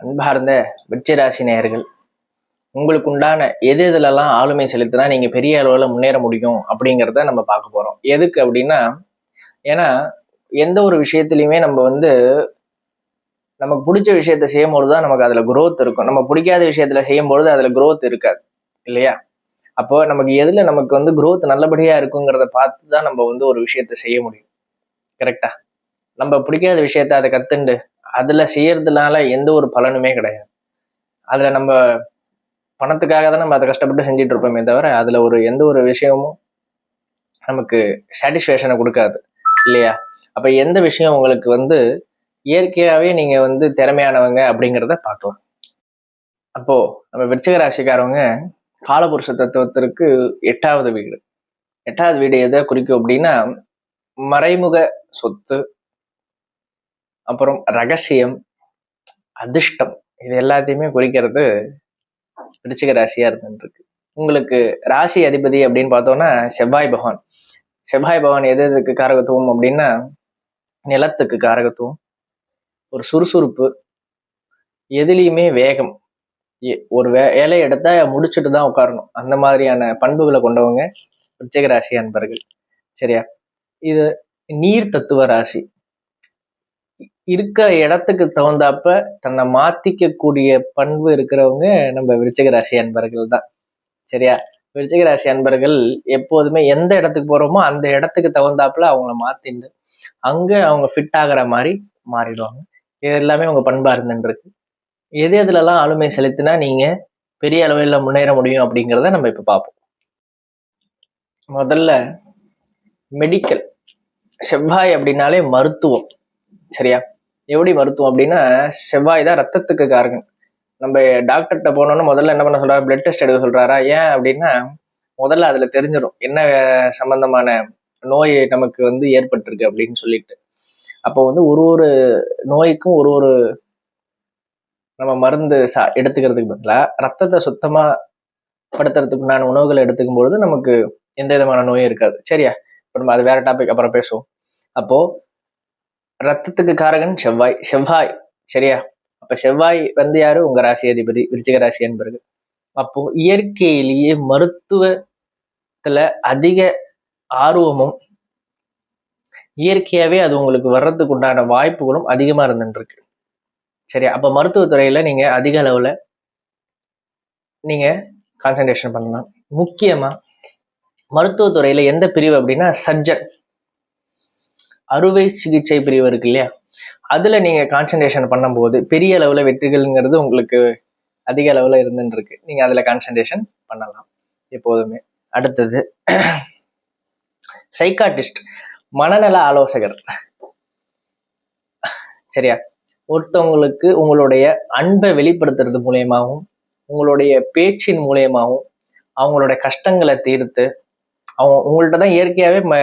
அன்பார்ந்த விருச்சிராசி நேயர்கள் உங்களுக்கு உண்டான எது எதுலலாம் ஆளுமை செலுத்தினா நீங்கள் பெரிய அளவில் முன்னேற முடியும் அப்படிங்கிறத நம்ம பார்க்க போகிறோம் எதுக்கு அப்படின்னா ஏன்னா எந்த ஒரு விஷயத்துலையுமே நம்ம வந்து நமக்கு பிடிச்ச விஷயத்த செய்யும்போது தான் நமக்கு அதில் குரோத் இருக்கும். நம்ம பிடிக்காத விஷயத்தில் செய்யும்பொழுது அதில் குரோத் இருக்காது இல்லையா? அப்போ நமக்கு எதில் நமக்கு வந்து குரோத் நல்லபடியாக இருக்குங்கிறத பார்த்து தான் நம்ம வந்து ஒரு விஷயத்த செய்ய முடியும். கரெக்டா நம்ம பிடிக்காத விஷயத்த அதை கத்துண்டு அதுல செய்யறதுனால எந்த ஒரு பலனுமே கிடையாது. அதுல நம்ம பணத்துக்காக தான் நம்ம அதை கஷ்டப்பட்டு செஞ்சுட்டு இருப்போமே தவிர அதுல ஒரு எந்த ஒரு விஷயமும் நமக்கு சாட்டிஸ்ஃபேக்ஷனை கொடுக்காது. இல்லையா? அப்ப எந்த விஷயம் உங்களுக்கு வந்து இயற்கையாகவே நீங்க வந்து திறமையானவங்க அப்படிங்கிறத பார்க்கலாம். அப்போ நம்ம விருச்சிக ராசிக்காரவங்க காலபுருஷ தத்துவத்திற்கு எட்டாவது வீடு. எட்டாவது வீடு எதை குறிக்கும் அப்படின்னா மறைமுக சொத்து அப்புறம் ரகசியம் அதிர்ஷ்டம் இது எல்லாத்தையுமே குறிக்கிறது விருச்சிக ராசியா இருந்துருக்கு உங்களுக்கு ராசி அதிபதி அப்படின்னு பார்த்தோம்னா செவ்வாய் பகவான். செவ்வாய் பகவான் எது எதுக்கு காரகத்துவம் அப்படின்னா நிலத்துக்கு காரகத்துவம் ஒரு சுறுசுறுப்பு எதுலேயுமே வேகம். ஒரு வே வேலையை எடுத்தா முடிச்சுட்டு தான் உட்காரணும். அந்த மாதிரியான பண்புகளை கொண்டவங்க விருச்சிக ராசி அன்பர்கள். சரியா? இது நீர் தத்துவ ராசி. இருக்கிற இடத்துக்கு தகுந்தாப்ப தன்னை மாத்திக்கக்கூடிய பண்பு இருக்கிறவங்க நம்ம விருச்சிக ராசி அன்பர்கள் தான். சரியா? விருச்சிக ராசி அன்பர்கள் எப்போதுமே எந்த இடத்துக்கு போறோமோ அந்த இடத்துக்கு தகுந்தாப்புல அவங்கள மாத்திண்டு அங்க அவங்க ஃபிட் ஆகுற மாதிரி மாறிடுவாங்க. இது எல்லாமே உங்க பண்பா இருந்துருக்கு எது எதுலலாம் ஆளுமை செலுத்தினா நீங்க பெரிய அளவில் முன்னேற முடியும் அப்படிங்கிறத நம்ம இப்ப பார்ப்போம் முதல்ல மெடிக்கல் செவ்வாய் அப்படின்னாலே மருத்துவம். சரியா? எப்படி மருத்துவம் அப்படின்னா செவ்வாய் தான் ரத்தத்துக்கு காரகன். நம்ம டாக்டர்கிட்ட போனோம்னா முதல்ல என்ன பண்ண சொல்றாரு? பிளட் டெஸ்ட் எடுக்க சொல்றாரா? ஏன் அப்படின்னா முதல்ல அதுல தெரிஞ்சிடும் என்ன சம்பந்தமான நோய் நமக்கு வந்து ஏற்பட்டிருக்கு அப்படின்னு சொல்லிட்டு. அப்போ வந்து ஒரு ஒரு நோய்க்கும் ஒரு ஒரு நம்ம மருந்து சா எடுத்துக்கிறதுக்கு பதிலாக ரத்தத்தை சுத்தமாக படுத்துறதுக்குண்டான உணவுகளை எடுத்துக்கும் பொழுது நமக்கு எந்த விதமான நோயும் இருக்காது. சரியா? இப்போ நம்ம அது வேற டாபிக் அப்புறம் பேசுவோம். அப்போது ரத்தத்துக்கு காரகன் செவ்வாய். செவ்வாய். சரியா? அப்ப செவ்வாய் வந்து யாரு? உங்க ராசி அதிபதி விருச்சிக ராசி என்பது அப்போ இயற்கையிலேயே மருத்துவத்துல அதிக ஆர்வமும் இயற்கையாவே அது உங்களுக்கு வர்றதுக்கு உண்டான வாய்ப்புகளும் அதிகமா இருந்துட்டு இருக்கு சரியா? அப்ப மருத்துவத்துறையில நீங்க அதிக அளவுல நீங்க கான்சன்ட்ரேஷன் பண்ணலாம். முக்கியமா மருத்துவத்துறையில எந்த பிரிவு அப்படின்னா சர்ஜன் அறுவை சிகிச்சை பிரிவு இருக்கு இல்லையா? அதுல நீங்க கான்சன்ட்ரேஷன் பண்ணும்போது பெரிய அளவில் வெற்றிகள்ங்கிறது உங்களுக்கு அதிக அளவில் இருந்துருக்கு நீங்கள் நீங்க அதுல கான்சன்ட்ரேஷன் பண்ணலாம் எப்போதுமே. அடுத்தது சைக்காட்டிஸ்ட் மனநல ஆலோசகர். சரியா? ஒருத்தவங்களுக்கு உங்களுடைய அன்பை வெளிப்படுத்துறது மூலியமாகவும் உங்களுடைய பேச்சின் மூலயமாகவும் அவங்களோட கஷ்டங்களை தீர்த்து அவங்க உங்கள்கிட்ட தான் இயற்கையாகவே ம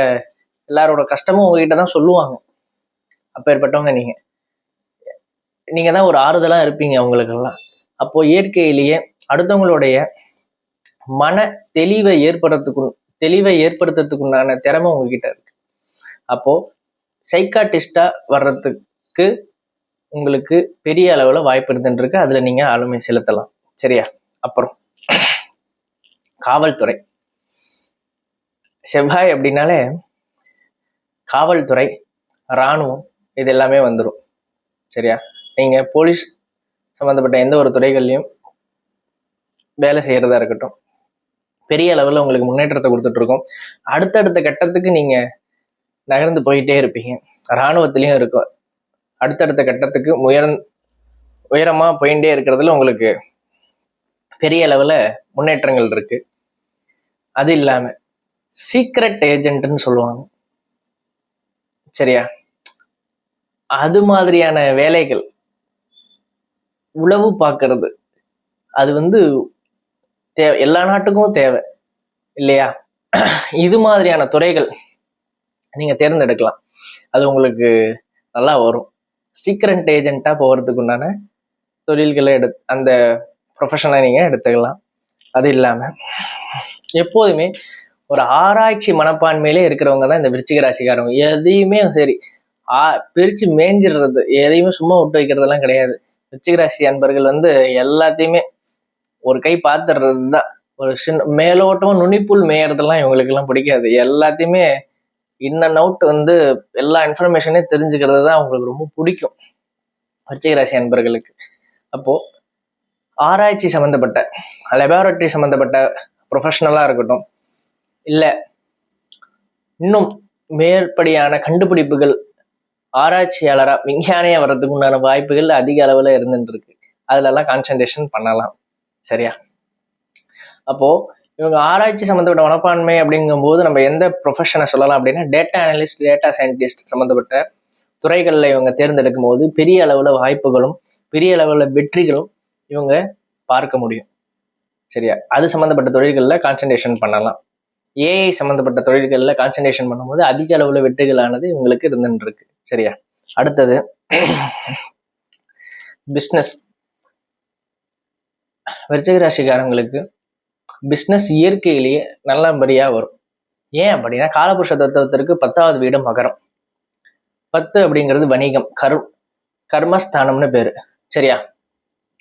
எல்லாரோட கஷ்டமும் உங்ககிட்ட தான் சொல்லுவாங்க. அப்பேற்பட்டவங்க நீங்க. நீங்க தான் ஒரு ஆறுதலா இருப்பீங்க அவங்களுக்கெல்லாம். அப்போ இயற்கையிலேயே அடுத்தவங்களுடைய மன தெளிவை ஏற்படுறதுக்கு தெளிவை ஏற்படுத்துறதுக்குண்டான திறமை உங்ககிட்ட இருக்கு. அப்போ சைக்காட்டிஸ்டா வர்றதுக்கு உங்களுக்கு பெரிய அளவுல வாய்ப்பு இருந்துருக்கு அதுல நீங்க ஆளுமை செலுத்தலாம். சரியா? அப்புறம் காவல்துறை. செவ்வாய் அப்படின்னாலே காவல்துறை இராணுவம் இது எல்லாமே வந்துடும் சரியா? நீங்கள் போலீஸ் சம்மந்தப்பட்ட எந்த ஒரு துறைகள்லையும் வேலை செய்கிறதா இருக்கட்டும். பெரிய அளவில் உங்களுக்கு முன்னேற்றத்தை கொடுத்துட்ருக்கோம். அடுத்தடுத்த கட்டத்துக்கு நீங்கள் நகர்ந்து போயிட்டே இருப்பீங்க. இராணுவத்துலேயும் இருக்கும் அடுத்தடுத்த கட்டத்துக்கு உயர் உயரமாக போயிட்டே இருக்கிறதுல உங்களுக்கு பெரிய அளவில் முன்னேற்றங்கள் இருக்குது அது இல்லாமல் சீக்ரெட் ஏஜென்ட்னு சொல்லுவாங்க. சரியா? அது மாதிரியான வேலைகள் உளவு பார்க்கறது அது வந்து தேவை எல்லா நாட்டுக்கும் தேவை இல்லையா? இது மாதிரியான துறைகள் நீங்க தேர்ந்தெடுக்கலாம். அது உங்களுக்கு நல்லா வரும். சீக்ரெண்ட் ஏஜென்ட்டா போகிறதுக்கு உண்டான தொழில்களை எடு அந்த ப்ரொஃபஷனை நீங்க எடுத்துக்கலாம். அது இல்லாம எப்போதுமே ஒரு ஆராய்ச்சி மனப்பான்மையிலே இருக்கிறவங்க தான் இந்த விருச்சிக ராசிக்காரங்க. எதையுமே சரி ஆ பிரித்து மேஞ்சிடுறது எதையுமே சும்மா விட்டு வைக்கிறதெல்லாம் கிடையாது. ரிச்சிகராசி அன்பர்கள் வந்து எல்லாத்தையுமே ஒரு கை பார்த்துடுறது தான். ஒரு சின்ன மேலோட்டமாக நுனிப்புல் மேயறதெல்லாம் இவங்களுக்கெல்லாம் பிடிக்காது. எல்லாத்தையுமே இன் அண்ட் அவுட் வந்து எல்லா இன்ஃபர்மேஷனையும் தெரிஞ்சுக்கிறது தான் அவங்களுக்கு ரொம்ப பிடிக்கும். விருச்சிகராசி அன்பர்களுக்கு. அப்போது ஆராய்ச்சி சம்மந்தப்பட்ட லெபார்டரி சம்மந்தப்பட்ட ப்ரொஃபஷ்னலாக இருக்கட்டும் இல்லை. இன்னும் மேற்படியான கண்டுபிடிப்புகள் ஆராய்ச்சியாளராக விஞ்ஞானியாக வர்றதுக்கு உண்டான வாய்ப்புகள் அதிக அளவில் இருந்துட்டுருக்கு. அதிலெல்லாம் அதுலலாம் கான்சன்ட்ரேஷன் பண்ணலாம். சரியா? அப்போது இவங்க ஆராய்ச்சி சம்மந்தப்பட்ட மனப்பான்மை அப்படிங்கும்போது நம்ம எந்த ப்ரொஃபஷனை சொல்லலாம் அப்படின்னா டேட்டா அனலிஸ்ட் டேட்டா சயின்டிஸ்ட் சம்மந்தப்பட்ட துறைகளில் இவங்க தேர்ந்தெடுக்கும் போது பெரிய அளவில் வாய்ப்புகளும் பெரிய அளவில் வெற்றிகளும் இவங்க பார்க்க முடியும். சரியா? அது சம்மந்தப்பட்ட தொழில்களில் கான்சன்ட்ரேஷன் பண்ணலாம். ஏஐ சம்மந்தப்பட்ட தொழில்களில் கான்சன்ட்ரேஷன் பண்ணும்போது அதிக அளவில் வெற்றிகளானது இவங்களுக்கு இருந்துட்டு இருக்கு சரியா? அடுத்தது பிஸ்னஸ் விருச்சிக ராசிக்காரங்களுக்கு பிஸ்னஸ் இயற்கையிலேயே நல்லபடியாக வரும். ஏன் அப்படின்னா காலபுருஷ தத்துவத்திற்கு பத்தாவது வீடு மகரம். பத்து அப்படிங்கிறது வணிகம் கரு கர்மஸ்தானம்னு பேரு. சரியா?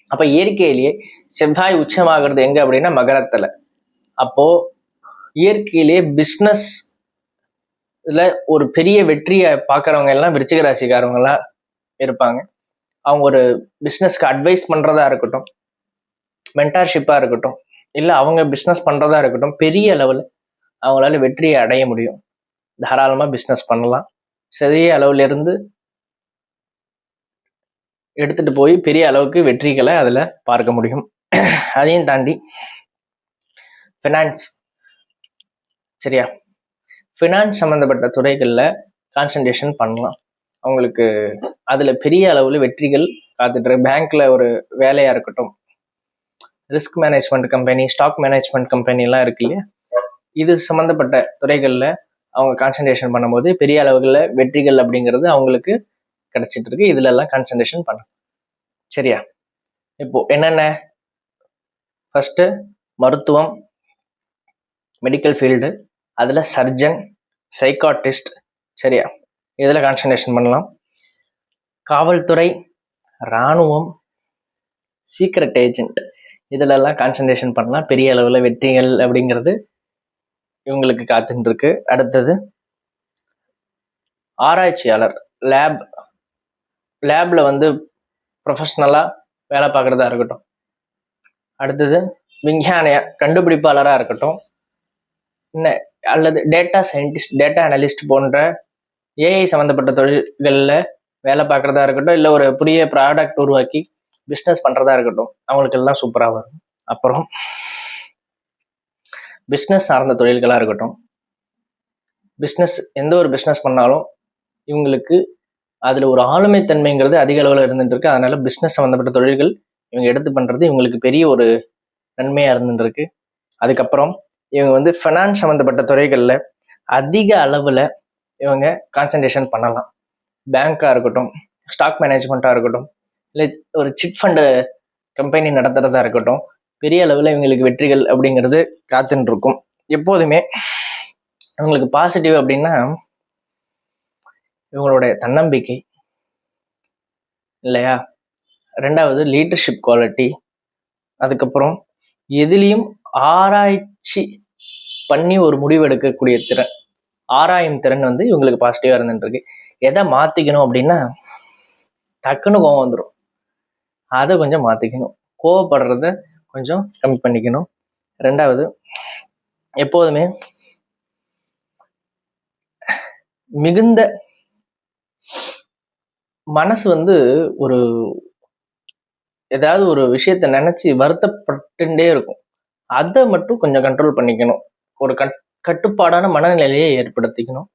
அப்ப இயற்கையிலேயே செவ்வாய் உச்சமாகிறது எங்க அப்படின்னா மகரத்துல. அப்போ இயற்கையிலேயே பிஸ்னஸ் இதில் ஒரு பெரிய வெற்றியை பார்க்குறவங்க எல்லாம் விருச்சிக ராசிக்காரவங்களாம் இருப்பாங்க. அவங்க ஒரு பிஸ்னஸ்க்கு அட்வைஸ் பண்ணுறதா இருக்கட்டும் மென்டார்ஷிப்பாக இருக்கட்டும் இல்லை அவங்க பிஸ்னஸ் பண்ணுறதா இருக்கட்டும் பெரிய அளவில் அவங்களால வெற்றியை அடைய முடியும். தாராளமாக பிஸ்னஸ் பண்ணலாம். சிறிய அளவுலேருந்து எடுத்துட்டு போய் பெரிய அளவுக்கு வெற்றிகளை அதில் பார்க்க முடியும். அதையும் தாண்டி ஃபினான்ஸ் சரியா? ஃபினான்ஸ் சம்மந்தப்பட்ட துறைகளில் கான்சன்ட்ரேஷன் பண்ணலாம். அவங்களுக்கு அதில் பெரிய அளவில் வெற்றிகள் காத்துட்டு பேங்க்ல ஒரு வேலையாக இருக்கட்டும். Risk management company stock management கம்பெனிலாம் இருக்கு இல்லையா? இது சம்மந்தப்பட்ட துறைகளில் அவங்க கான்சன்ட்ரேஷன் பண்ணும்போது பெரிய அளவுகளில் வெற்றிகள் அப்படிங்கிறது அவங்களுக்கு கிடைச்சிட்டு இருக்கு. இதுலெல்லாம் கான்சன்ட்ரேஷன் பண்ண. சரியா? இப்போ என்னென்ன? ஃபஸ்ட்டு மருத்துவம் மெடிக்கல் ஃபீல்டு அதில் சர்ஜன் சைக்காட்டிஸ்ட் சரியா? இதில் கான்சன்ட்ரேஷன் பண்ணலாம். காவல்துறை இராணுவம் சீக்ரெட் ஏஜென்ட் இதிலெல்லாம் கான்சன்ட்ரேஷன் பண்ணலாம் பெரிய அளவில் வெற்றிகள் அப்படிங்கிறது இவங்களுக்கு காத்துட்டுருக்கு அடுத்தது ஆராய்ச்சியாளர் லேப் லேபில் வந்து ப்ரொஃபஷ்னலாக வேலை பார்க்குறதா இருக்கட்டும். அடுத்தது விஞ்ஞானிய கண்டுபிடிப்பாளராக இருக்கட்டும். இன்னும் அல்லது டேட்டா சயின்டிஸ்ட் டேட்டா அனலிஸ்ட் போன்ற ஏஐ சம்மந்தப்பட்ட தொழில்களில் வேலை பார்க்குறதா இருக்கட்டும் இல்லை ஒரு புதிய ப்ராடக்ட் உருவாக்கி பிஸ்னஸ் பண்ணுறதா இருக்கட்டும் அவங்களுக்கு எல்லாம் சூப்பராக வரும். அப்புறம் பிஸ்னஸ் சார்ந்த தொழில்களாக இருக்கட்டும் பிஸ்னஸ் எந்த ஒரு பிஸ்னஸ் பண்ணாலும் இவங்களுக்கு அதில் ஒரு ஆளுமைத்தன்மைங்கிறது அதிக அளவில் இருந்துட்டு இருக்கு. அதனால பிஸ்னஸ் சம்மந்தப்பட்ட தொழில்கள் இவங்க எடுத்து பண்ணுறது இவங்களுக்கு பெரிய ஒரு நன்மையாக இருந்துட்டு இருக்கு. அதுக்கப்புறம் இவங்க வந்து ஃபினான்ஸ் சம்மந்தப்பட்ட துறைகளில் அதிக அளவில் இவங்க கான்சன்ட்ரேஷன் பண்ணலாம். பேங்க்காக இருக்கட்டும் ஸ்டாக் மேனேஜ்மெண்ட்டாக இருக்கட்டும் இல்லை ஒரு சிட் ஃபண்டு கம்பெனி நடத்துகிறதா இருக்கட்டும் பெரிய அளவில் இவங்களுக்கு வெற்றிகள் அப்படிங்கிறது காத்துன்னு இருக்கும் எப்போதுமே இவங்களுக்கு பாசிட்டிவ் அப்படின்னா இவங்களுடைய தன்னம்பிக்கை இல்லையா? ரெண்டாவது லீடர்ஷிப் குவாலிட்டி அதுக்கப்புறம் எதுலேயும் ஆராய்ச்சி பண்ணி ஒரு முடிவு எடுக்கக்கூடிய திறன் ஆராயும் திறன் வந்து இவங்களுக்கு பாசிட்டிவாக இருந்துட்டுருக்கு. எதை மாற்றிக்கணும் அப்படின்னா டக்குன்னு கோவம் வந்துடும் அதை கொஞ்சம் மாற்றிக்கணும் கோவப்படுறத கொஞ்சம் கம்மி பண்ணிக்கணும். ரெண்டாவது எப்போதுமே மிகுந்த மனசு வந்து ஒரு ஏதாவது ஒரு விஷயத்த நினச்சி வருத்தப்பட்டுட்டே இருக்கும். அதை மட்டும் கொஞ்சம் கண்ட்ரோல் பண்ணிக்கணும். ஒரு கட் கட்டுப்பாடான மனநிலையை ஏற்படுத்திக்கணும்.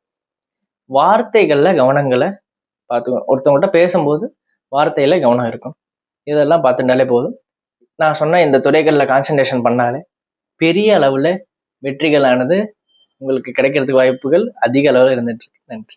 வார்த்தைகளில் கவனங்களை பார்த்துக்கணும். ஒருத்தவங்கள்ட்ட பேசும்போது வார்த்தையில் கவனம் இருக்கும் இதெல்லாம் பார்த்துட்டாலே போதும். நான் சொன்ன இந்த துறைகளில் கான்சன்ட்ரேஷன் பண்ணாலே பெரிய அளவில் வெற்றிகளானது உங்களுக்கு கிடைக்கிறதுக்கு வாய்ப்புகள் அதிக அளவில் இருந்துட்டு நன்றி.